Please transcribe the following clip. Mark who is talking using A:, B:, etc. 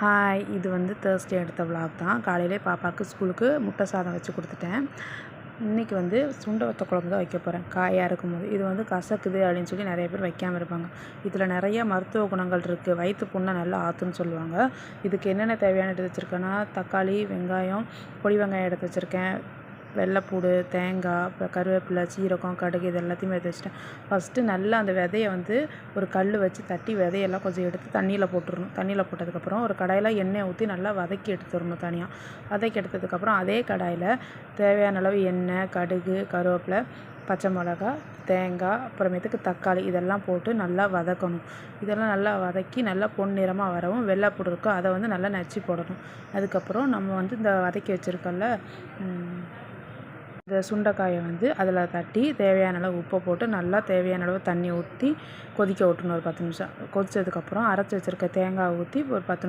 A: Hi இது வந்து Thursday எடுத்த vlog தான். காலையிலே பாப்பாவுக்கு ஸ்கூலுக்கு முட்டை சாதம் வச்சு கொடுத்துட்டேன். இன்றைக்கி வந்து சுண்டை வத்த குழம்பு தான் வைக்க போகிறேன் காயாக இருக்கும்போது. இது வந்து கசக்குது அப்படின்னு சொல்லி நிறைய பேர் வைக்காமல் இருப்பாங்க. இதில் நிறைய மருத்துவ குணங்கள் இருக்குது வயிற்று புண்ணை நல்லா ஆற்றுன்னு சொல்லுவாங்க. இதுக்கு என்னென்ன தேவையான எடுத்து வச்சுருக்கேன்னா தக்காளி வெங்காயம் பொடி வெங்காயம் எடுத்து வச்சுருக்கேன். வெள்ளைப்பூடு தேங்காய் அப்புறம் கருவேப்பிலை சீரகம் கடுகு இது எல்லாத்தையுமே எடுத்து வச்சுட்டேன். ஃபஸ்ட்டு நல்லா அந்த விதைய வந்து ஒரு கல் வச்சு தட்டி விதையெல்லாம் கொஞ்சம் எடுத்து தண்ணியில் போட்டுடணும் தண்ணியில் போட்டதுக்கப்புறம் ஒரு கடாயில் எண்ணெய் ஊற்றி நல்லா வதக்கி எடுத்துடணும் தனியாக வதக்கி எடுத்ததுக்கப்புறம் அதே கடாயில் தேவையான அளவு எண்ணெய் கடுகு கருவேப்பிலை பச்சை மிளகா தேங்காய் அப்புறமேட்டுக்கு தக்காளி இதெல்லாம் போட்டு நல்லா வதக்கணும். இதெல்லாம் நல்லா வதக்கி நல்லா பொன்னிறமாக வரவும் வெள்ளைப்பூடு இருக்கும். அதை வந்து நல்லா நச்சு போடணும். அதுக்கப்புறம் நம்ம வந்து இந்த வதக்கி வச்சுருக்கோம்ல இந்த சுண்டைக்காயை வந்து அதில் தட்டி தேவையான அளவு உப்பை போட்டு நல்லா தேவையான அளவு தண்ணி ஊற்றி கொதிக்க விட்டுணும் ஒரு பத்து நிமிஷம். கொதித்ததுக்கப்புறம் அரைச்சி வச்சுருக்க தேங்காய் ஊற்றி ஒரு பத்து நிமிஷம்